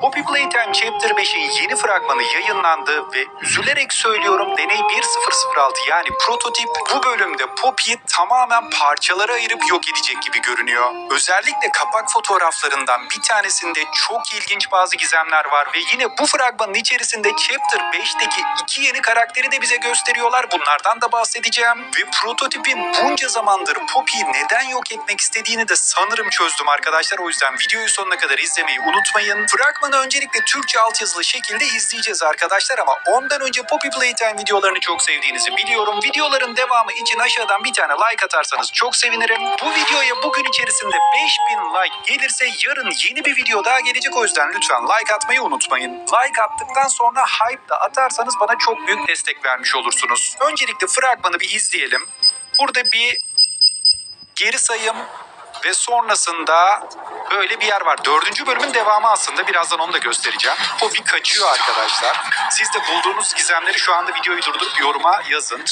Poppy Playtime Chapter 5'in yeni fragmanı yayınlandı ve üzülerek söylüyorum deney 1006 yani prototip bu bölümde Poppy'yi tamamen parçalara ayırıp yok edecek gibi görünüyor. Özellikle kapak fotoğraflarından bir tanesinde çok ilginç bazı gizemler var ve yine bu fragmanın içerisinde Chapter 5'teki iki yeni karakteri de bize gösteriyorlar. Bunlardan da bahsedeceğim ve prototipin bunca zamandır Poppy'yi neden yok etmek istediğini de sanırım çözdüm arkadaşlar. O yüzden videoyu sonuna kadar izlemeyi unutmayın. Fragmanı öncelikle Türkçe altyazılı şekilde izleyeceğiz arkadaşlar ama ondan önce Poppy Playtime videolarını çok sevdiğinizi biliyorum. Videoların devamı için aşağıdan bir tane like atarsanız çok sevinirim. Bu videoya bugün içerisinde 5000 like gelirse yarın yeni bir video daha gelecek. O yüzden lütfen like atmayı unutmayın. Like attıktan sonra hype da atarsanız bana çok büyük destek vermiş olursunuz. Öncelikle fragmanı bir izleyelim. Burada bir geri sayım ve sonrasında böyle bir yer var. Dördüncü bölümün devamı aslında. Birazdan onu da göstereceğim. Poppy kaçıyor arkadaşlar. Siz de bulduğunuz gizemleri şu anda videoyu durdurup yoruma yazın.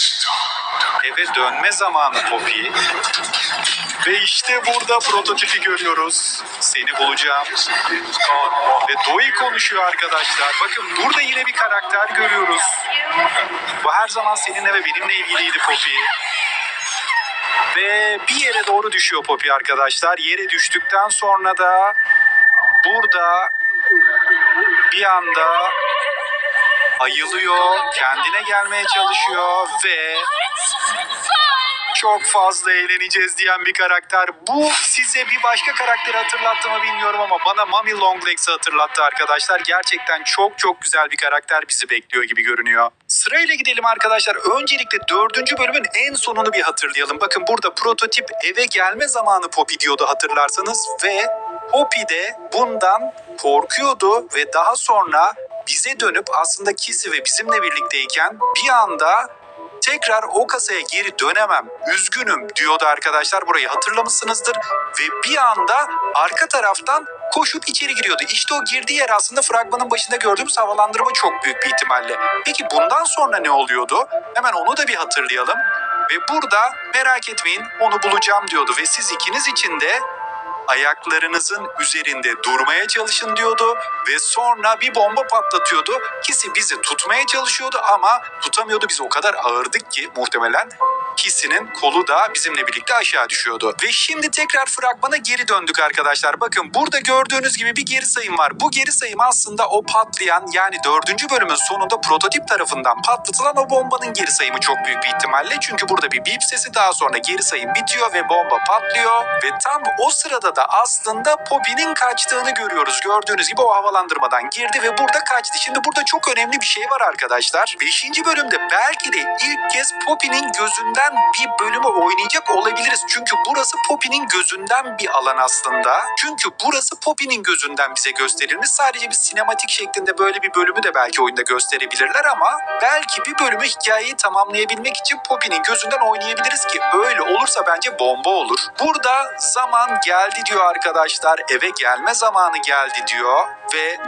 Eve dönme zamanı Poppy. Ve işte burada prototipi görüyoruz. Seni bulacağım. Ve Doi konuşuyor arkadaşlar. Bakın burada yine bir karakter görüyoruz. Bu her zaman seninle ve benimle ilgiliydi Poppy. Ve bir yere doğru düşüyor Poppy arkadaşlar. Yere düştükten sonra da burada bir anda ayılıyor, kendine gelmeye çalışıyor ve çok fazla eğleneceğiz diyen bir karakter. Bu size bir başka karakteri hatırlattı mı bilmiyorum ama bana Mami Longlegs'i hatırlattı arkadaşlar. Gerçekten çok çok güzel bir karakter bizi bekliyor gibi görünüyor. Sırayla gidelim arkadaşlar. Öncelikle dördüncü bölümün en sonunu bir hatırlayalım. Bakın burada prototip eve gelme zamanı Poppy diyordu hatırlarsanız ve Poppy de bundan korkuyordu ve daha sonra bize dönüp aslında Kissy ve bizimle birlikteyken bir anda tekrar o kasaya geri dönemem, üzgünüm diyordu arkadaşlar. Burayı hatırlamışsınızdır. Ve bir anda arka taraftan koşup içeri giriyordu. İşte o girdiği yer aslında fragmanın başında gördüğümüz havalandırma çok büyük bir ihtimalle. Peki bundan sonra ne oluyordu? Hemen onu da bir hatırlayalım. Ve burada merak etmeyin onu bulacağım diyordu. Ve siz ikiniz için de ayaklarınızın üzerinde durmaya çalışın diyordu ve sonra bir bomba patlatıyordu. Kisi bizi tutmaya çalışıyordu ama tutamıyordu. Biz o kadar ağırdık ki muhtemelen Kisi'nin kolu da bizimle birlikte aşağı düşüyordu. Ve şimdi tekrar fragmana geri döndük arkadaşlar. Bakın burada gördüğünüz gibi bir geri sayım var. Bu geri sayım aslında o patlayan yani dördüncü bölümün sonunda prototip tarafından patlatılan o bombanın geri sayımı çok büyük bir ihtimalle. Çünkü burada bir bip sesi daha sonra geri sayım bitiyor ve bomba patlıyor. Ve tam o sırada da aslında Poppy'nin kaçtığını görüyoruz. Gördüğünüz gibi o havalandırmadan girdi ve burada kaçtı. Şimdi burada çok önemli bir şey var arkadaşlar. Beşinci bölümde belki de ilk kez Poppy'nin gözünden bir bölümü oynayacak olabiliriz. Çünkü burası Poppy'nin gözünden bir alan aslında. Çünkü burası Poppy'nin gözünden bize gösterilmiş. Sadece bir sinematik şeklinde böyle bir bölümü de belki oyunda gösterebilirler ama belki bir bölümü hikayeyi tamamlayabilmek için Poppy'nin gözünden oynayabiliriz ki öyle olursa bence bomba olur. Burada zaman geldi diyor arkadaşlar. Eve gelme zamanı geldi diyor ve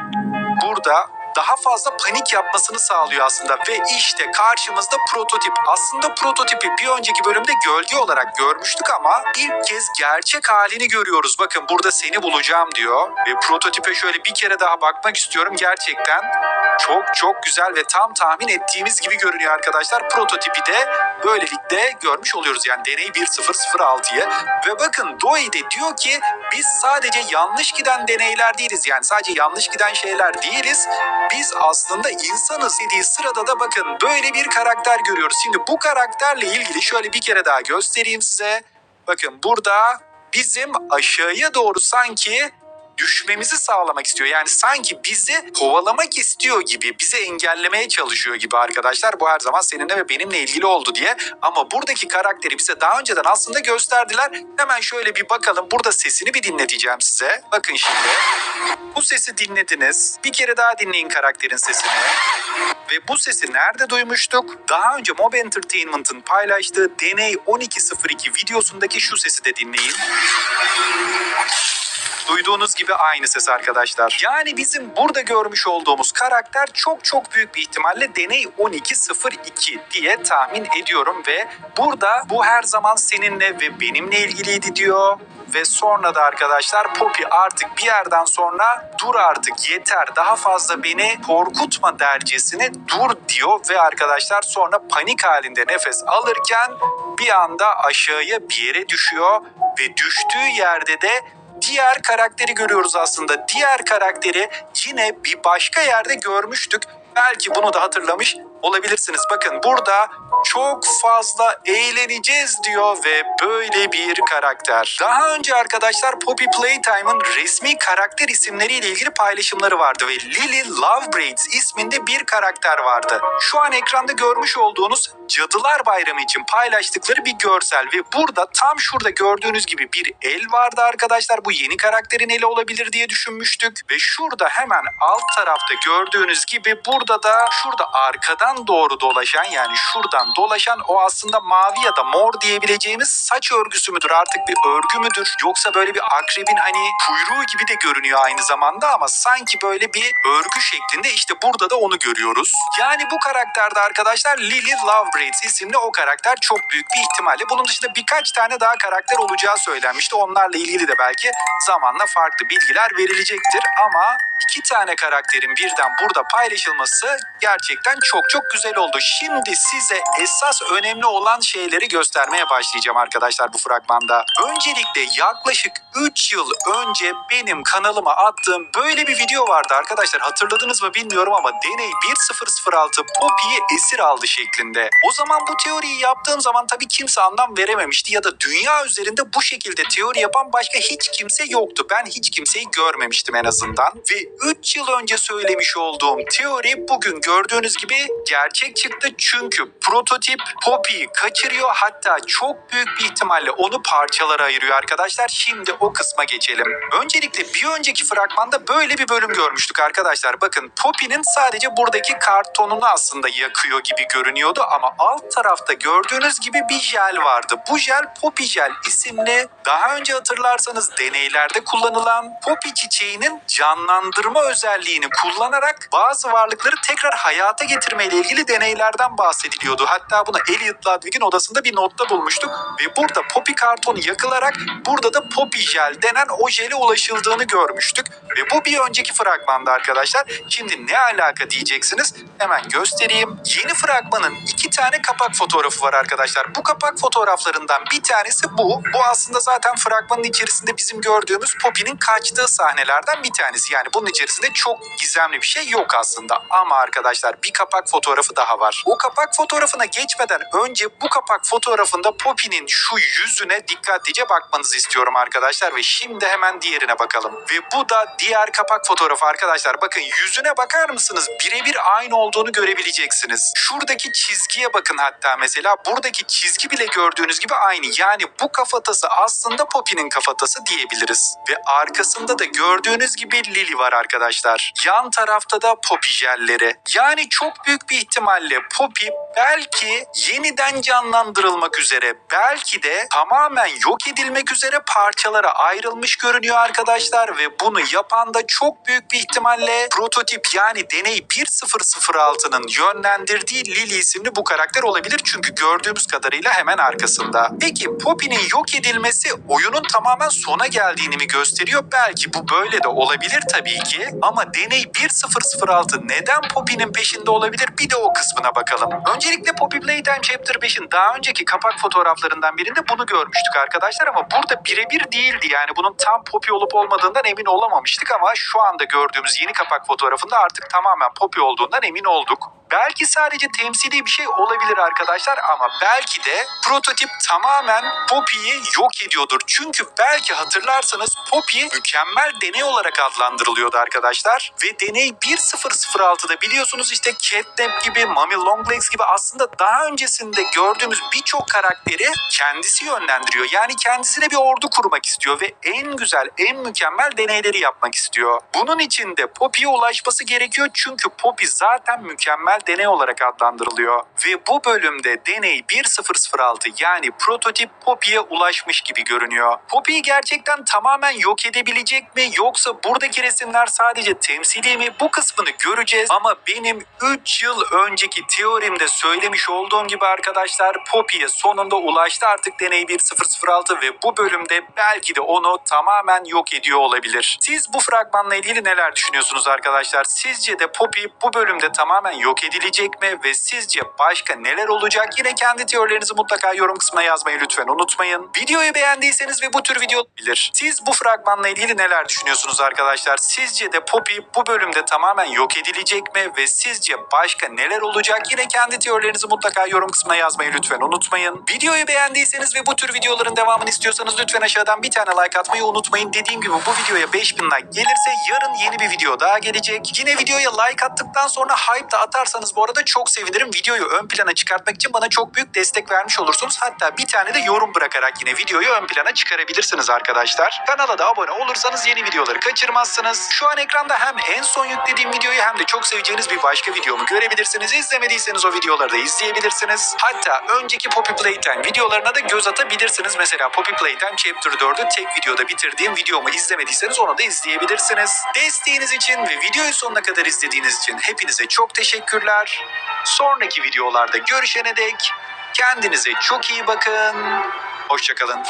burada daha fazla panik yapmasını sağlıyor aslında ve işte karşımızda prototip. Aslında prototipi bir önceki bölümde gölge olarak görmüştük ama ilk kez gerçek halini görüyoruz. Bakın burada seni bulacağım diyor ve prototipe şöyle bir kere daha bakmak istiyorum. Gerçekten çok çok güzel ve tam tahmin ettiğimiz gibi görünüyor arkadaşlar. Prototipi de böylelikle görmüş oluyoruz. Yani deney 1006'yı ve bakın Doi de diyor ki biz sadece yanlış giden deneyler değiliz. Yani sadece yanlış giden şeyler değiliz. Biz aslında insanız dediği sırada da bakın böyle bir karakter görüyoruz. Şimdi bu karakterle ilgili şöyle bir kere daha göstereyim size. Bakın burada bizim aşağıya doğru sanki düşmemizi sağlamak istiyor. Yani sanki bizi kovalamak istiyor gibi, bizi engellemeye çalışıyor gibi arkadaşlar. Bu her zaman seninle ve benimle ilgili oldu diye. Ama buradaki karakteri bize daha önceden aslında gösterdiler. Hemen şöyle bir bakalım. Burada sesini bir dinleteceğim size. Bakın şimdi. Bu sesi dinlediniz. Bir kere daha dinleyin karakterin sesini. Ve bu sesi nerede duymuştuk? Daha önce Mob Entertainment'ın paylaştığı Deney 1202 videosundaki şu sesi de dinleyin. Duyduğunuz gibi aynı ses arkadaşlar. Yani bizim burada görmüş olduğumuz karakter çok çok büyük bir ihtimalle deney 1202 diye tahmin ediyorum ve burada bu her zaman seninle ve benimle ilgiliydi diyor. Ve sonra da arkadaşlar Poppy artık bir yerden sonra dur artık yeter daha fazla beni korkutma dercesine dur diyor ve arkadaşlar sonra panik halinde nefes alırken bir anda aşağıya bir yere düşüyor ve düştüğü yerde de diğer karakteri görüyoruz aslında. Diğer karakteri yine bir başka yerde görmüştük. Belki bunu da hatırlamış olabilirsiniz. Bakın burada çok fazla eğleneceğiz diyor ve böyle bir karakter. Daha önce arkadaşlar Poppy Playtime'ın resmi karakter isimleriyle ilgili paylaşımları vardı ve Lily Lovebraids isminde bir karakter vardı. Şu an ekranda görmüş olduğunuz Cadılar Bayramı için paylaştıkları bir görsel ve burada tam şurada gördüğünüz gibi bir el vardı arkadaşlar. Bu yeni karakterin eli olabilir diye düşünmüştük ve şurada hemen alt tarafta gördüğünüz gibi burada da şurada arkadan doğru dolaşan yani şuradan dolaşan o aslında mavi ya da mor diyebileceğimiz saç örgüsü müdür artık bir örgü müdür yoksa böyle bir akrebin hani kuyruğu gibi de görünüyor aynı zamanda ama sanki böyle bir örgü şeklinde işte burada da onu görüyoruz. Yani bu karakterde arkadaşlar Lily Lovebraids isimli o karakter çok büyük bir ihtimalle. Bunun dışında birkaç tane daha karakter olacağı söylenmişti. Onlarla ilgili de belki zamanla farklı bilgiler verilecektir ama iki tane karakterin birden burada paylaşılması gerçekten çok çok güzel oldu. Şimdi size esas önemli olan şeyleri göstermeye başlayacağım arkadaşlar bu fragmanda. Öncelikle yaklaşık 3 yıl önce benim kanalıma attığım böyle bir video vardı arkadaşlar. Hatırladınız mı bilmiyorum ama deney 1006 Poppy'yi esir aldı şeklinde. O zaman bu teoriyi yaptığım zaman tabii kimse anlam verememişti ya da dünya üzerinde bu şekilde teori yapan başka hiç kimse yoktu. Ben hiç kimseyi görmemiştim en azından. Ve 3 yıl önce söylemiş olduğum teori bugün gördüğünüz gibi gerçek çıktı. Çünkü prototip Poppy'yi kaçırıyor. Hatta çok büyük bir ihtimalle onu parçalara ayırıyor arkadaşlar. Şimdi o kısma geçelim. Öncelikle bir önceki fragmanda böyle bir bölüm görmüştük arkadaşlar. Bakın Poppy'nin sadece buradaki kartonunu aslında yakıyor gibi görünüyordu ama alt tarafta gördüğünüz gibi bir jel vardı. Bu jel Poppy Jel isimli daha önce hatırlarsanız deneylerde kullanılan Poppy çiçeğinin canlandırma özelliğini kullanarak bazı varlıkları tekrar hayata getirme ile ilgili deneylerden bahsediliyordu. Hatta bunu Elliot Ludwig'in odasında bir notta bulmuştuk ve burada Poppy kartonu yakılarak burada da Poppy Jel denen o jele ulaşıldığını görmüştük ve bu bir önceki fragmanda arkadaşlar. Şimdi ne alaka diyeceksiniz? Hemen göstereyim. Yeni fragmanın iki tane kapak fotoğrafı var arkadaşlar. Bu kapak fotoğraflarından bir tanesi bu. Bu aslında zaten fragmanın içerisinde bizim gördüğümüz Poppy'nin kaçtığı sahnelerden bir tanesi. Yani bunun içerisinde çok gizemli bir şey yok aslında. Ama arkadaşlar bir kapak fotoğrafı daha var. O kapak fotoğrafına geçmeden önce bu kapak fotoğrafında Poppy'nin şu yüzüne dikkatlice bakmanızı istiyorum arkadaşlar. Ve şimdi hemen diğerine bakalım. Ve bu da diğer kapak fotoğrafı arkadaşlar. Bakın yüzüne bakar mısınız? Birebir aynı olduğunu görebileceksiniz. Şuradaki çizgiye bakın hatta mesela. Buradaki çizgi bile gördüğünüz gibi aynı. Yani bu kafatası aslında Poppy'nin kafatası diyebiliriz. Ve arkasında da gördüğünüz gibi Lily var arkadaşlar. Yan tarafta da Poppy jelleri. Yani çok büyük bir ihtimalle Poppy belki yeniden canlandırılmak üzere belki de tamamen yok edilmek üzere parçalara ayrılmış görünüyor arkadaşlar ve bunu yapan da çok büyük bir ihtimalle prototip yani deney 1006'nın yönlendirdiği Lily isimli bu karakter olabilir çünkü gördüğümüz kadarıyla hemen arkasında. Peki Poppy'nin yok edilmesi oyunun tamamen sona geldiğini mi gösteriyor? Belki bu böyle de olabilir tabii ki ama deney 1006 neden Poppy'nin peşinde olabilir bir de o kısmına bakalım. Öncelikle Poppy Playtime Chapter 5'in daha önceki kapak fotoğraflarından birinde bunu görmüştük arkadaşlar ama burada birebir değildi. Yani bunun tam Poppy olup olmadığından emin olamamıştık ama şu anda gördüğümüz yeni kapak fotoğrafında artık tamamen Poppy olduğundan emin olduk. Belki sadece temsili bir şey olabilir arkadaşlar ama belki de prototip tamamen Poppy'yi yok ediyordur. Çünkü belki hatırlarsanız Poppy mükemmel deney olarak adlandırılıyordu arkadaşlar. Ve deney 1006'da biliyorsunuz işte Catnap gibi, Mummy Longlegs gibi aslında daha öncesinde gördüğümüz birçok karakteri kendisi yönlendiriyor. Yani kendisine bir ordu kurmak istiyor ve en güzel, en mükemmel deneyleri yapmak istiyor. Bunun için de Poppy'ye ulaşması gerekiyor çünkü Poppy zaten mükemmel deney olarak adlandırılıyor. Ve bu bölümde deney 1006 yani prototip Poppy'ye ulaşmış gibi görünüyor. Poppy'yi gerçekten tamamen yok edebilecek mi yoksa buradaki resimler sadece temsili mi bu kısmını göreceğiz. Ama benim 3 yıl önceki teorimde söylemiş olduğum gibi arkadaşlar Poppy'ye sonunda ulaştı artık deney 1006 ve bu bölümde belki de onu tamamen yok ediyor olabilir. Siz bu fragmanla ilgili neler düşünüyorsunuz arkadaşlar? Sizce de Poppy bu bölümde tamamen yok edilecek mi ve sizce başka neler olacak? Yine kendi teorilerinizi mutlaka yorum kısmına yazmayı lütfen unutmayın. Videoyu beğendiyseniz ve bu tür video bilir. Siz bu fragmanla ilgili neler düşünüyorsunuz arkadaşlar? Sizce de Poppy bu bölümde tamamen yok edilecek mi ve sizce başka neler olacak? Yine kendi teorilerinizi mutlaka yorum kısmına yazmayı lütfen unutmayın. Videoyu beğendiyseniz ve bu tür videoların devamını istiyorsanız lütfen aşağıdan bir tane like atmayı unutmayın. Dediğim gibi bu videoya 5000 like gelirse yarın yeni bir video daha gelecek. Yine videoya like attıktan sonra hype da atarsanız bu arada çok sevinirim. Videoyu ön plana çıkartmak için bana çok büyük destek vermiş olursunuz. Hatta bir tane de yorum bırakarak yine videoyu ön plana çıkarabilirsiniz arkadaşlar. Kanala da abone olursanız yeni videoları kaçırmazsınız. Şu an ekranda hem en son yüklediğim videoyu hem de çok seveceğiniz bir başka videomu görebilirsiniz. İzlemediyseniz o videoları da izleyebilirsiniz. Hatta önceki Poppy Playtime videolarına da göz atabilirsiniz. Mesela Poppy Playtime Chapter 4'ü tek videoda bitirdiğim videomu izlemediyseniz onu da izleyebilirsiniz. Desteğiniz için ve videoyu sonuna kadar izlediğiniz için hepinize çok teşekkürler. Sonraki videolarda görüşene dek kendinize çok iyi bakın. Hoşçakalın.